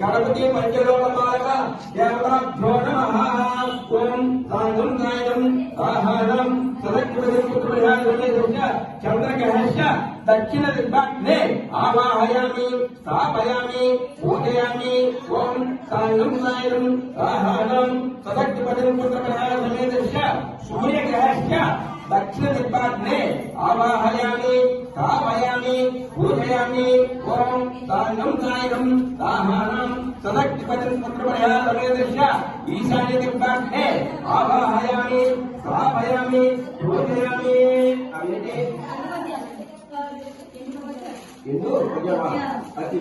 గణపతి పంచలోకపాలక దేవతాభ్యో నమః ఓం సాంగం నాయం ఆహారం సదక్ష్మదృష్య చంద్రగ్రహస్య దక్షిణ దిగ్భాగ్నే ఆవాహయామి స్థాపయామి పూజయామి ఓం సాంగం నాయం ఆహారం సదక్ష్మదృష్య సూర్యగ్రహస్య దక్షిణ దిగ్భాగ్నే ఆవాహయామి స్థాపయామి పూజయామి ఓం సాంగం సాయం ఆహారం సదక్ష్మదం పుత్రమయా సమేదృశ్య ఈశాన్య దిగ్భాగ్నే ఆవాహయామి స్థాపయామి పూజయామి అవేంటి ఎందు పూజమా అది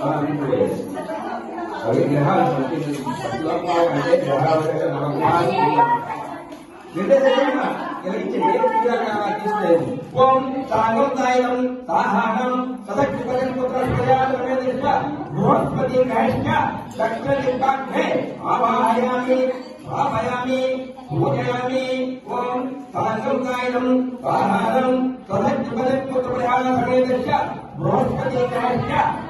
ఇంటి ఒక రెండు అవి గ్రహాలు లోపాలు అంటే గ్రహాలు అంటే నవగ్రహాలు ఓం సాగోదాయం సాహానం సదక్షిపదం పుత్రస్పయాలమేదిష్ట బృహస్పతి కైష్ట దక్షిణ దిగ్భాగ్నే ఆవాహయామి స్థాపయామి పూజయామి ఓం సాగోదాయం సాహానం సదక్షిపదం పుత్రస్పయాలమేదిష్ట బృహస్పతి కైష్ట దేవాభ్యో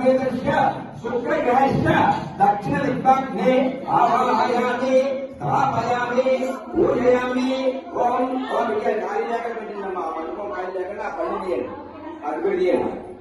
ऋग्वेदस्य शुक्लग्रहस्य दक्षिणदिग्भग्ने आवाहयामि स्थापयामि पूजयामि, ओम ओम इति नारी लेकर नम्मा मंत्रम नारी लेकर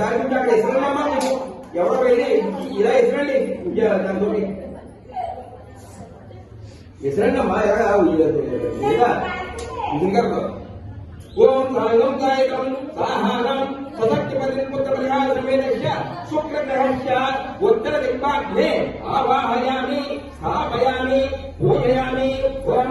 ఒకసారి ఉంటే అక్కడ ఇస్తున్నామా ఎవరో వెళ్ళి ఇలా ఇసరండి దాంతో ఇసరండమ్మా ఎక్కడ లేదా? ఇంకా ఓం సాయం సాయకం సాహారం సదక్తి పరిపుత్ర పరిహార శుక్రగ్రహస్య ఉత్తర దిక్పాగ్నే ఆవాహయామి స్థాపయామి పూజయామి ఓం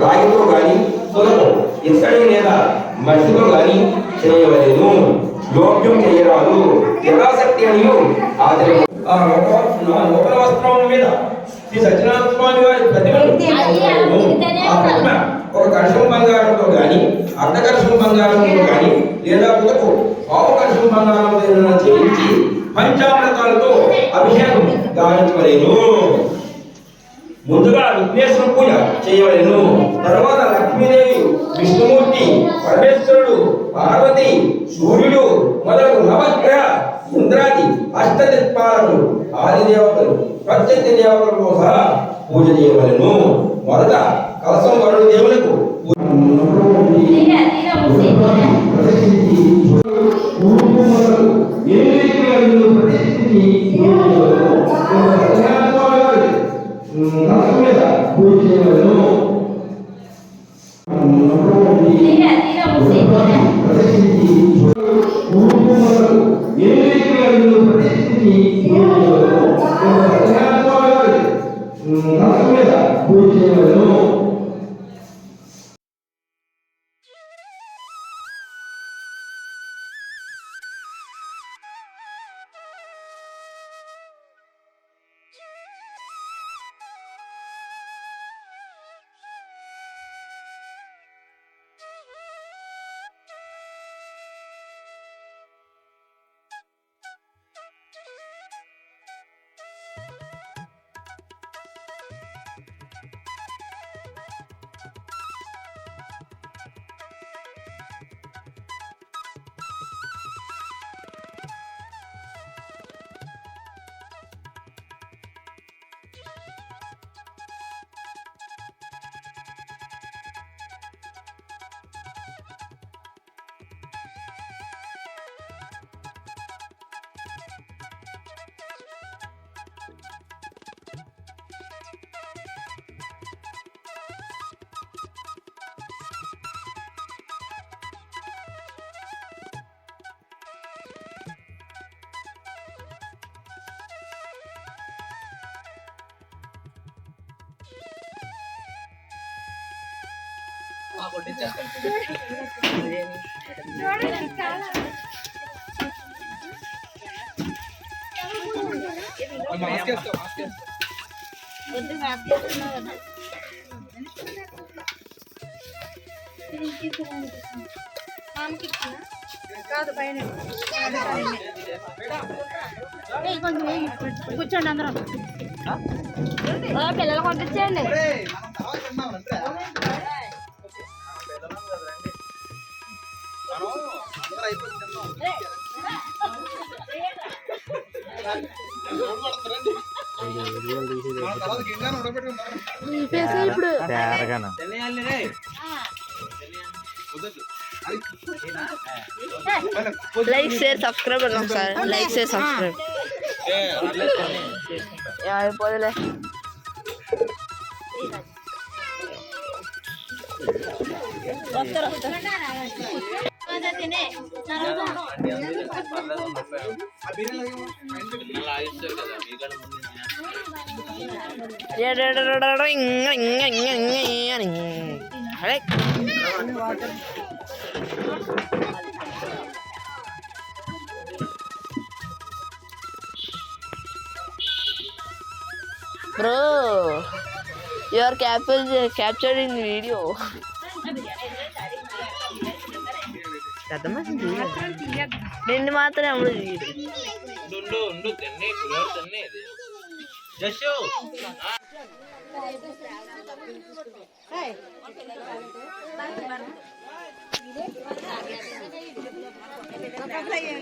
రాగితో గాని సులభం ఇత్తడి లేదా మట్టితో గాని చేయవలేను యోగ్యం చేయరాదు యథాశక్తి అని ఆదరి ఆ లోక- నా లోపల వస్త్రం మీద శ్రీ సత్యనారాయణ స్వామి వారి ప్రతిమను ఆ ప్రతిమ ఒక కలుషం బంగారంతో గాని అర్ధ కలుషం బంగారంతో గాని లేదా కుదకు పావు కలుషం బంగారంతో చేయించి పంచామృతాలతో అభిషేకం గావించవలేను విఘ్నేశ్వర పూజ చేయవలెను తర్వాత లక్ష్మీదేవి విష్ణుమూర్తి పరమేశ్వరుడు పార్వతి సూర్యుడు మొదలగు నవగ్రహ ఇంద్రాది అష్టదిక్పాలకులు ఆది దేవతలు ప్రత్యక్ష దేవతలతో సహా పూజ చేయవలెను మొదట కలసం కూర్చోండి అందరం. పిల్లలు పంపించండి లైక్ షేర్ సబ్స్క్రైబ్ అన్నాం సార్. Like share subscribe. అయిపోదులే. ಜೊತೆನೆ ಹಳೆ Bro, you are captured in video. ini Terima kasih.